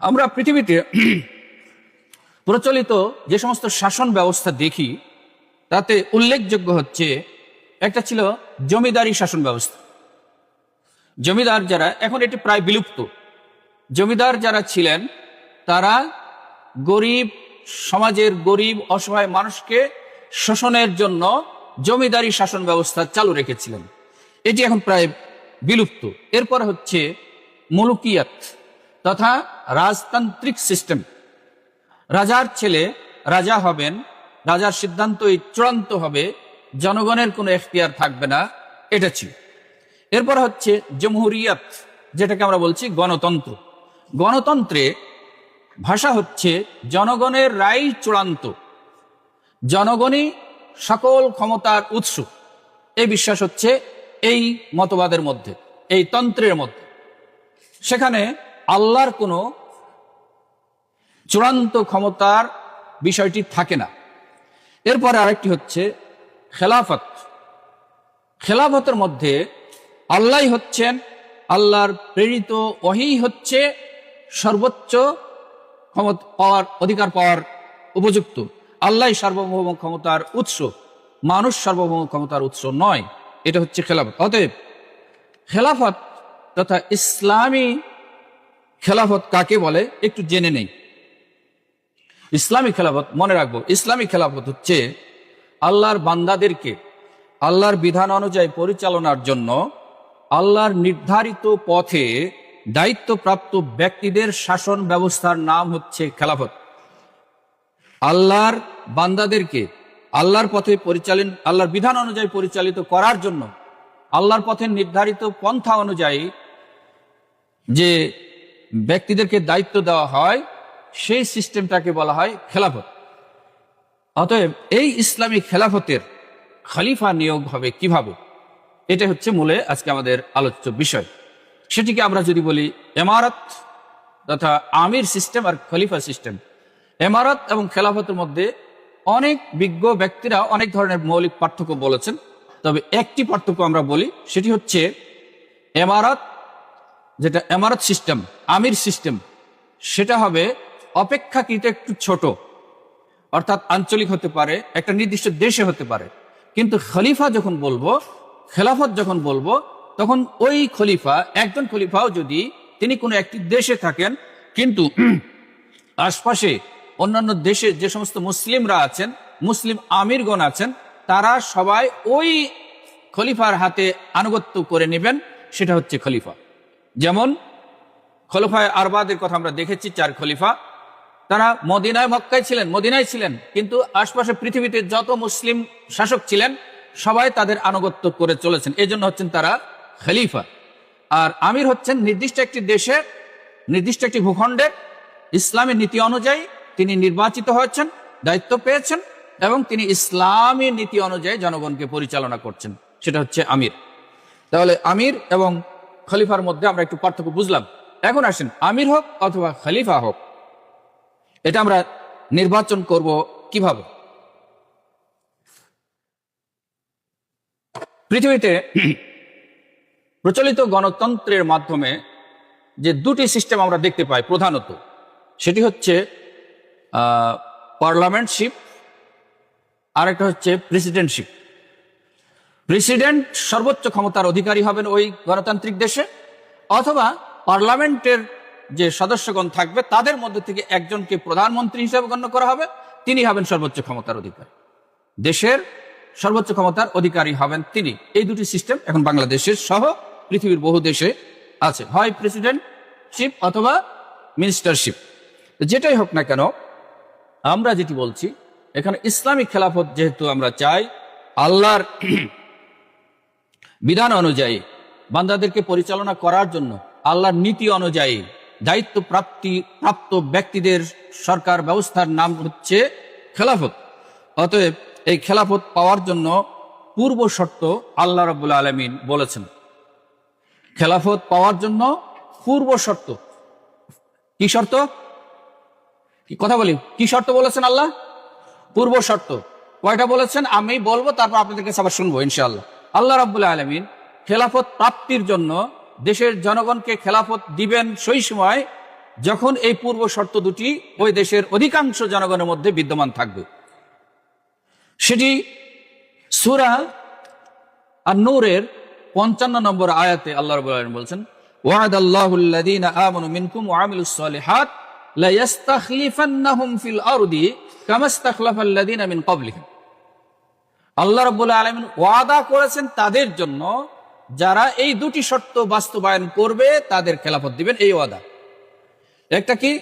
আমরা পৃথিবীতে প্রচলিত যে সমস্ত শাসন ব্যবস্থা দেখি, তাতে উল্লেখযোগ্য হচ্ছে, একটা ছিল জমিদারি শাসন ব্যবস্থা। জমিদার যারা, এখন এটি প্রায় বিলুপ্ত। জমিদার যারা ছিলেন, তারা গরিব সমাজের গরিব, অসহায় মানুষকে শোষণের জন্য জমিদারি শাসন ব্যবস্থা চালু রেখেছিলেন। এটি এখন প্রায় বিলুপ্ত। এরপর হচ্ছে মুলুকিয়াত। তথা রাজতান্ত্রিক সিস্টেম রাজার ছেলে রাজা হবেন, রাজার সিদ্ধান্তই চূড়ান্ত হবে, জনগণের কোনো এখতিয়ার থাকবে না, এটা ছিল। এরপর হচ্ছে জমহুরিয়াত, যেটাকে আমরা বলছি গণতন্ত্র। গণতন্ত্রে ভাষা হচ্ছে জনগণের রায় চূড়ান্ত। জনগণই সকল ক্ষমতার উৎস। এই বিশ্বাস হচ্ছে এই মতবাদের মধ্যে, এই তন্ত্রের মধ্যে। সেখানে আল্লাহর কোনো চূড়ান্ত ক্ষমতার বিষয়টি থাকে না। এরপরে আরেকটি হচ্ছে খেলাফত। খেলাফতের মধ্যে আল্লাহ হচ্ছেন, আল্লাহর প্রেরিত ওহি হচ্ছে সর্বোচ্চ ক্ষমতা পাওয়ার, অধিকার পাওয়ার উপযুক্ত। আল্লাহ সার্বভৌম ক্ষমতার উৎস। মানুষ সার্বভৌম ক্ষমতার উৎস নয়। এটা হচ্ছে খেলাফত। অতএব খেলাফত তথা ইসলামী খেলাফত কাকে বলে একটু জেনে নেই। ইসলামী খেলাফত, মনে রাখব, ইসলামী খেলাফত হচ্ছে আল্লাহর বান্দাদেরকে, আল্লাহর বিধান অনুযায়ী পরিচালনার জন্য আল্লাহর নির্ধারিত পথে দায়িত্বপ্রাপ্ত ব্যক্তিদের শাসন ব্যবস্থার নাম হচ্ছে খেলাফত। আল্লাহর বান্দাদেরকে আল্লাহর পথে পরিচালন আল্লাহর বিধান অনুযায়ী পরিচালিত করার জন্য আল্লাহর পথে নির্ধারিত পন্থা অনুযায়ী যে ব্যক্তিদেরকে দায়িত্ব দেওয়া হয়, সেই সিস্টেমটাকে বলা হয় খেলাফত। অতএব এই ইসলামী খেলাফতের খলিফা নিয়োগ হবে কীভাবে? এটা হচ্ছে মূলে আজকে আমাদের আলোচ্য বিষয়। সেটিকে আমরা যদি বলি এমারত তথা আমির সিস্টেম আর খলিফা সিস্টেম। এমারত এবং খেলাফতের মধ্যে অনেক বিজ্ঞ ব্যক্তিরা অনেক ধরনের মৌলিক পার্থক্য বলেছেন। তবে একটি পার্থক্য আমরা বলি, সেটি হচ্ছে এমারত যেটা এমারত সিস্টেম আমির সিস্টেম সেটা হবে অপেক্ষাকৃত একটু ছোট। অর্থাৎ আঞ্চলিক হতে পারে, একটা নির্দিষ্ট দেশে হতে পারে। কিন্তু খলিফা যখন বলব, খেলাফত যখন বলব, তখন ওই খলিফা, একজন খলিফাও যদি তিনি কোনো একটি দেশে থাকেন, কিন্তু আশপাশে অন্যান্য দেশে যে সমস্ত মুসলিমরা আছেন, মুসলিম আমিরগণ আছেন, তারা সবাই ওই খলিফার হাতে আনুগত্য করে নেবেন, সেটা হচ্ছে খলিফা। যেমন খলিফায় আরবাদের কথা আমরা দেখেছি, চার খলিফা। তারা মদিনায়, মক্কায় ছিলেন, মদিনায় ছিলেন, কিন্তু আশপাশে পৃথিবীতে যত মুসলিম শাসক ছিলেন, সবাই তাদের আনুগত্য করে চলেছেন। এই জন্য হচ্ছেন তারা খলিফা। আর আমির হচ্ছেন নির্দিষ্ট একটি দেশের নির্দিষ্ট একটি ভূখণ্ডের ইসলামী নীতি অনুযায়ী তিনি নির্বাচিত হয়েছেন, দায়িত্ব পেয়েছেন, এবং তিনি ইসলামী নীতি অনুযায়ী জনগণকে পরিচালনা করছেন। সেটা হচ্ছে আমির। তাহলে আমির এবং খলিফার মধ্যে আমরা একটু পার্থক্য বুঝলাম। এখন আসেন, আমির হোক অথবা খলিফা হোক, এটা আমরা নির্বাচন করব কীভাবে? পৃথিবীতে প্রচলিত গণতন্ত্রের মাধ্যমে যে দুটি সিস্টেম আমরা দেখতে পাই প্রধানত, সেটি হচ্ছে পার্লামেন্টশিপ আর একটা হচ্ছে প্রেসিডেন্টশিপ প্রেসিডেন্ট সর্বোচ্চ ক্ষমতার অধিকারী হবেন ওই গণতান্ত্রিক দেশে, অথবা পার্লামেন্টের যে সদস্যগণ থাকবে, তাদের মধ্যে থেকে একজনকে প্রধানমন্ত্রী হিসেবে গণ্য করা হবে, তিনি হবেন সর্বোচ্চ ক্ষমতার অধিকারী। দেশের সর্বোচ্চ ক্ষমতার অধিকারী হবেন তিনি। এই দুটি সিস্টেম এখন বাংলাদেশের সহ পৃথিবীর বহু দেশে আছে। হয় প্রেসিডেন্টশিপ অথবা মিনিস্টারশিপ যেটাই হোক না কেন, আমরা যেটি বলছি, এখানে ইসলামিক খেলাফত যেহেতু আমরা চাই, আল্লাহর বিধান অনুযায়ী, বান্দাদেরকে পরিচালনা করার জন্য আল্লাহর নীতি অনুযায়ী দায়িত্ব প্রাপ্তি প্রাপ্ত ব্যক্তিদের সরকার ব্যবস্থার নাম হচ্ছে খেলাফত। অতএব এই খেলাফত পাওয়ার জন্য পূর্ব শর্ত আল্লাহ রবুল আলমিন বলেছেন। খেলাফত পাওয়ার জন্য পূর্ব শর্ত। কি শর্ত? কি কথা বলি? কি শর্ত বলেছেন আল্লাহ? পূর্ব শর্ত। কয়টা বলেছেন? আমি বলব, তারপর আপনাদের কাছে শুনব, ইনশাআল্লাহ। আল্লাহ রাবুল্লাহ আলমিন খেলাফত প্রাপ্তির জন্য দেশের জনগণকে খেলাফত দিবেন সেই সময় যখন এই পূর্ব শর্ত দুটি ওই দেশের অধিকাংশ জনগণের মধ্যে বিদ্যমান থাকবে। সেটি সুরা আর নূরের পঞ্চান্ন নম্বর আয়াতে আল্লাহ রবুল আলম বলছেন ওয়াদ আল্লাহুল্লাদিন আল্লাহ রাব্বুল আলামিন ওয়াদা করেছেন তাদের জন্য যারা এই দুটি শর্ত বাস্তবায়ন করবে, তাদের খেলাফত দিবেন এই ওয়াদা। একটা কি?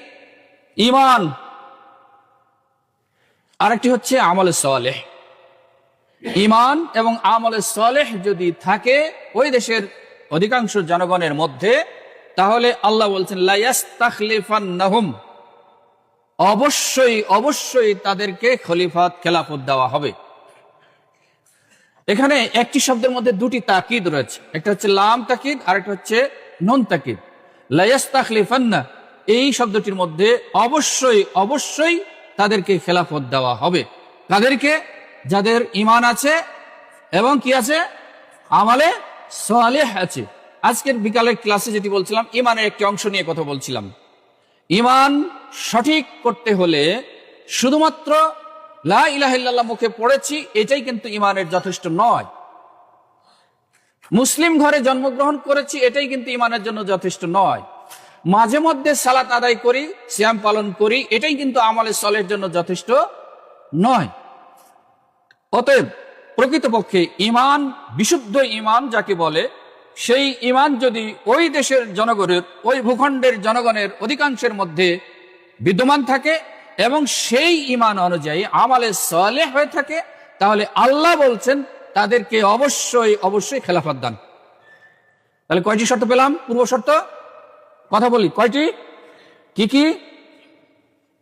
ঈমান। আরেকটি হচ্ছে আমলে সালেহ। ইমান এবং আমলে সলেহ যদি থাকে ওই দেশের অধিকাংশ জনগণের মধ্যে, তাহলে আল্লাহ বলছেন লাইয়াস্তাখলিফান্নাহুম অবশ্যই অবশ্যই তাদেরকে খলিফাত খেলাফত দেওয়া হবে। এখানে একটি শব্দের মধ্যে দুটি তাকিদ রয়েছে। একটা হচ্ছে লাম তাকিদ আর একটা হচ্ছে নন তাকিদ। লাইয়াস্তাখলিফান্না এই শব্দটির মধ্যে অবশ্যই অবশ্যই তাদেরকে খেলাফত দেওয়া হবে। তাদেরকে যাদের ইমান আছে এবং কি আছে? আমালে সালেহ আছে। আজকের বিকালের ক্লাসে যেটি বলছিলাম ইমানের একটি অংশ নিয়ে কথা বলছিলাম। ইমান সঠিক করতে হলে শুধুমাত্র লা মুখে পড়েছি, এটাই কিন্তু ইমানের যথেষ্ট নয়। মুসলিম ঘরে জন্মগ্রহণ করেছি, এটাই কিন্তু ইমানের জন্য যথেষ্ট নয়। মাঝে মধ্যে সালাত আদায় করি শ্যাম পালন করি, এটাই কিন্তু আমলের সলের জন্য যথেষ্ট নয়। অতএব, প্রকৃতপক্ষে ইমান বিশুদ্ধ ইমান যাকে বলে, সেই ইমান যদি ওই দেশের জনগণের, ওই ভূখণ্ডের জনগণের অধিকাংশের মধ্যে বিদ্যমান থাকে এবং সেই ইমান অনুযায়ী আমালে সলেহ হয়ে থাকে, তাহলে আল্লাহ বলছেন, তাদেরকে অবশ্যই অবশ্যই খেলাফত দান। তাহলে কয়টি শর্ত পেলাম? পূর্ব শর্ত? কথা বলি, কয়টি? কি কি?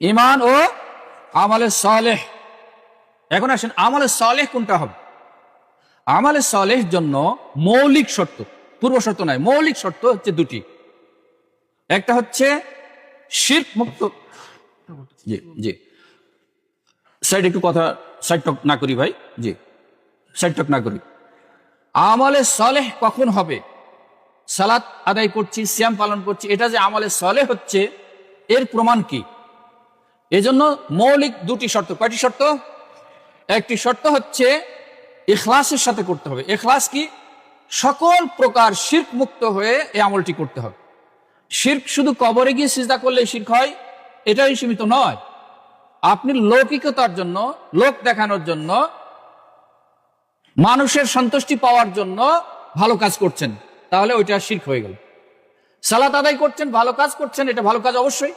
ইমান ও আমালে সলেহ। এখন আসেন, আমলে সালেহ কোনটা হবে? আমলে সালেহ জন্য মৌলিক শর্ত, পূর্ব শর্ত নয় মৌলিক শর্ত হচ্ছে দুটি। একটা হচ্ছে শির্ক মুক্ত জি জি। সাইড একটু কথা সাইড টক না করি ভাই জি। সাইড টক না করি। আমলে সালেহ কখন হবে? সালাত আদায় করছি শ্যাম পালন করছি এটা যে আমলে সালেহ হচ্ছে এর প্রমাণ কি? এজন্য মৌলিক দুটি শর্ত। কয়টি শর্ত? একটি শর্ত হচ্ছে ইখলাসের সাথে করতে হবে। ইখলাস কি? সকল প্রকার শির্ক মুক্ত হয়ে এই আমলটি করতে হবে। শির্ক শুধু কবরে গিয়ে সিজদা করলে শির্ক হয় এটাই সীমিত নয়। আপনি লৌকিকতার জন্য, লোক দেখানোর জন্য, মানুষের সন্তুষ্টি পাওয়ার জন্য ভালো কাজ করছেন। তাহলে ওইটা শির্ক হয়ে গেল। সালাত আদায় করছেন, ভালো কাজ করছেন, এটা ভালো কাজ অবশ্যই।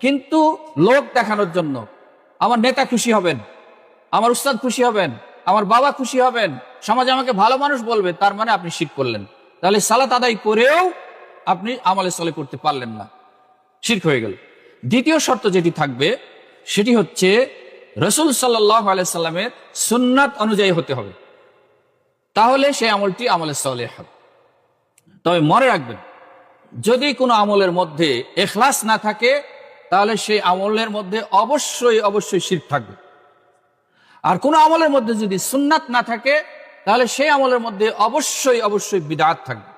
কিন্তু লোক দেখানোর জন্য আমার নেতা খুশি হবেন, আমার উস্তাদ খুশি হবেন, আমার বাবা খুশি হবেন, সমাজে আমাকে ভালো মানুষ বলবে, তার মানে আপনি শিখ করলেন। তাহলে সালাত আদায় করেও আপনি আমলে সলে করতে পারলেন না। শির্ক হয়ে গেল। দ্বিতীয় শর্ত যেটি থাকবে, সেটি হচ্ছে রসুল সাল্লাহ আলাইসাল্লামের সুন্নাত অনুযায়ী হতে হবে। তাহলে সেই আমলটি আমলে সলে হবে। তবে মনে রাখবেন, যদি কোনো আমলের মধ্যে এখলাস না থাকে, তাহলে সেই আমলের মধ্যে অবশ্যই অবশ্যই শির থাকবে। আর কোন আমলের মধ্যে যদি সুন্নাত না থাকে, তাহলে সেই আমলের মধ্যে অবশ্যই অবশ্যই বিদাত থাকবে।